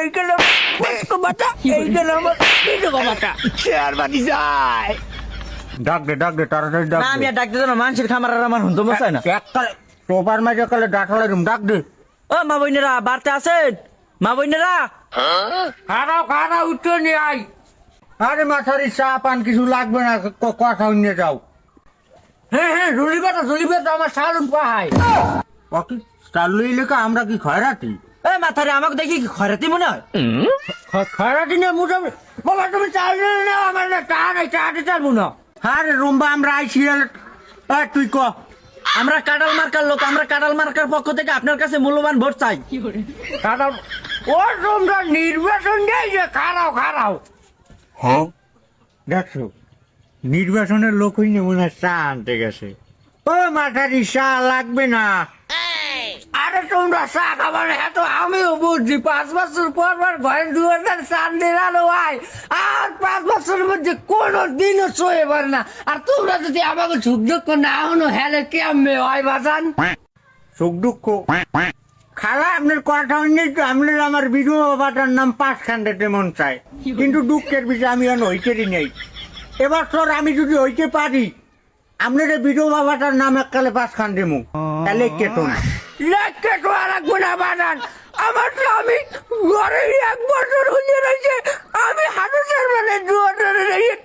এইখানে বয়স্ক বাটা এইখানে আমার বাটা শেয়ার বানি যায়। ডাক দে ডাক দে তাড়াতাড়ি ডাক না আমি দে। আর ডাকতে না মানুষের খামার আর আমার হুনতো বসায় না। এককালে টোপার মাঝে কালে ডাকলে ডাক দে। ও মা বইনেরা বাড়তে আছেন? মা বইনেরা খারাও খারাও উঠে নিয়ে আই। আরে মাথারি চা পান কিছু লাগবে না ক- কথা নিয়ে যাও। হ্যাঁ হ্যাঁ রুলিবাটা রুলিবাটা আমার সালুন পাহাই ওকে চালু এলাকা আমরা কি খয়রাতি? এ মাথারে আমাকে দেখি কি খরাতি মনে হয়? খ- খয়রাতি না মোটামুটি বাবা তুমি চাল নিয়ে নাও আমার না চা নাই চাটা চালবো না হ্যাঁ রে রুম্বা আমরা আইছি এ, তুই ক? আমরা কাটাল মার্কার লোক আমরা কাটাল মার্কার পক্ষ থেকে আপনার কাছে মূল্যবান ভোট চাই। কারণ ও তোমরা নির্বাচন দিয়েছে খারাও খারাও দেখছ নির্বাচনের লোক হইনি মনে হয় চা আনতে গেছে। ও মাথারি চা লাগবে না। তোমরা চা খাবার এত আমিও বুঝছি পাঁচ বছর পর পর ঘরে আর পাঁচ বছরের মধ্যে কোনো দিনও সয়ে পারে না। আর তোমরা যদি আমাকে সুখ দুঃখ না হনো হেলে কেমনে হয় বাজান। সুখ দুঃখ? খালা আপনার কথা হইনি তো আপনার আমার বিধবা বাবার নাম পাঁচ খান্ডাতে মন চায়। কিন্তু দুঃখের বিষয় আমি এখন হইতেরই নেই। এবার তোর আমি যদি হইতে পারি আপনার বিধবা বাবার নাম এককালে পাঁচ খান দেবো তাহলে কেটো না। কেটো আর রাখব না বানান আমার স্বামী ঘরে এক বছর হয়ে রয়েছে আমি হানুসের মানে দু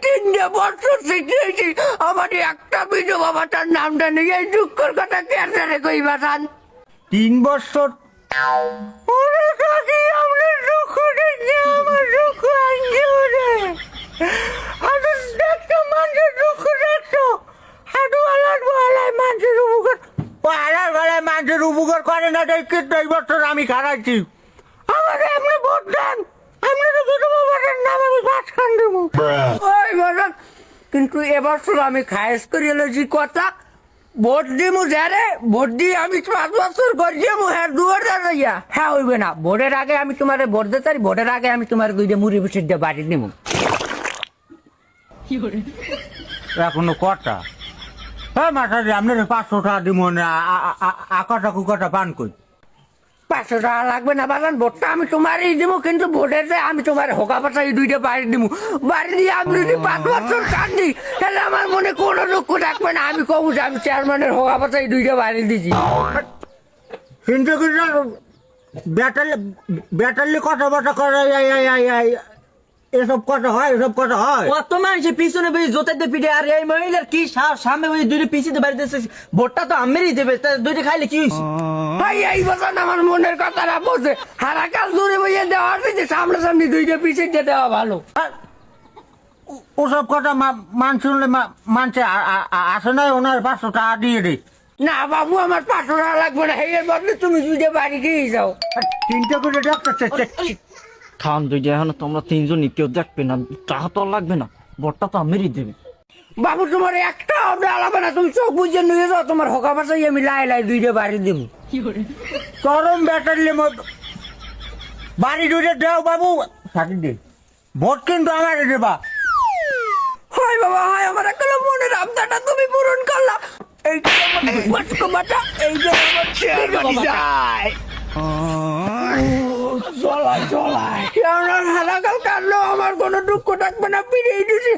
তিনটে বছর শিখিয়েছি। আমার একটা বিধবা বাবার নামটা নিয়ে এই দুঃখের কথা কেটে কই বাসান তিন বছর? ওরে কাকি আপনার দুঃখ দেখছে আমার দুঃখ আনছে মানুষের উপকার করে না দেখে তো এই বছর আমি খারাইছি আমার এমনি ভোট দেন আপনি তো বিধবা বাবার নাম আমি পাঁচ খান দেবো। ওই বাজান কিন্তু এবছর আমি খায়েস করে এলেছি কথা ভোট দিমু যারে ভোট দিয়ে আমি পাঁচ বছর করছি মু হ্যাঁ দুয়ারে যাইয়া হ্যাঁ হইবে না। ভোটের আগে আমি তোমার ভোট দিতে পারি ভোটের আগে আমি তোমার দুইটা মুড়ি বসে দিয়ে বাড়ি নিমু এখনও কটা? হ্যাঁ মাথা দিয়ে আপনার পাঁচশো টাকা দিব না। আকাটা কুকাটা পান কই? পাঁচশো টাকা লাগবে না বাগান ভোটটা আমি তোমারই দিব কিন্তু ভোটের যে আমি তোমার হোকা পাশা এই দুইটা বাড়ি দিব। বাড়ি দিয়ে আমি যদি পাঁচ বছর কান্দি তাহলে আমার মনে কোনো দুঃখ থাকবে না। আমি কবু যে আমি চেয়ারম্যানের হোকা পাশা এই দুইটা বাড়ি দিছি। কিন্তু কিন্তু ব্যাটারলে ব্যাটারলে কথা বাটা করে এসব কথা হয় এসব কথা হয়। কত মানুষের পিছনে বই জোতাইতে পিঠে আর এই মহিলার কি সামনে বই দুইটা পিছিয়ে বাড়িতে। ভোটটা তো আমেরই দেবে দুইটা খাইলে কি হয়েছে ভাই এই বছর আমার মনের কথাটা বলছে হারাকাল দূরে বইয়ে দেওয়া হয়েছে সামনে সামনে দুইটা পিছিয়ে দিয়ে দেওয়া ভালো। ওসব কথা মান শুনলে মানছে আসে নাই ওনার পাঁচশো টাকা দিয়ে দে। না বাবু আমার পাঁচশো টাকা লাগবে না এর বদলে তুমি দুইটা বাড়ি দিয়ে যাও। তিনটা করে ডাক্তার খান দুইটা এখন তোমরা তিনজনই কেউ দেখবে না টাকা তো আর লাগবে না ভোটটা তো আমেরই দেবে। বাবু তোমার একটা হবে আলাদা না তুমি চোখ বুঝে নিয়ে যাও তোমার হোকা পাশাই আমি লাই লাই দুইটা বাড়ি দেবো। চরম ব্যাটারি বাড়ি দুইটা দেও বাবু সাথে দে। ভোট কিন্তু আমার দেবা। হয় বাবা হয় আমার একটা মনের আবদাটা তুমি পূরণ করলা। এইটা আমার বয়স্ক বাটা এইটা আমার চলাই চলাই আমার হালাকাল কাটলেও আমার কোনো দুঃখ থাকবে না পিড়ে দিছি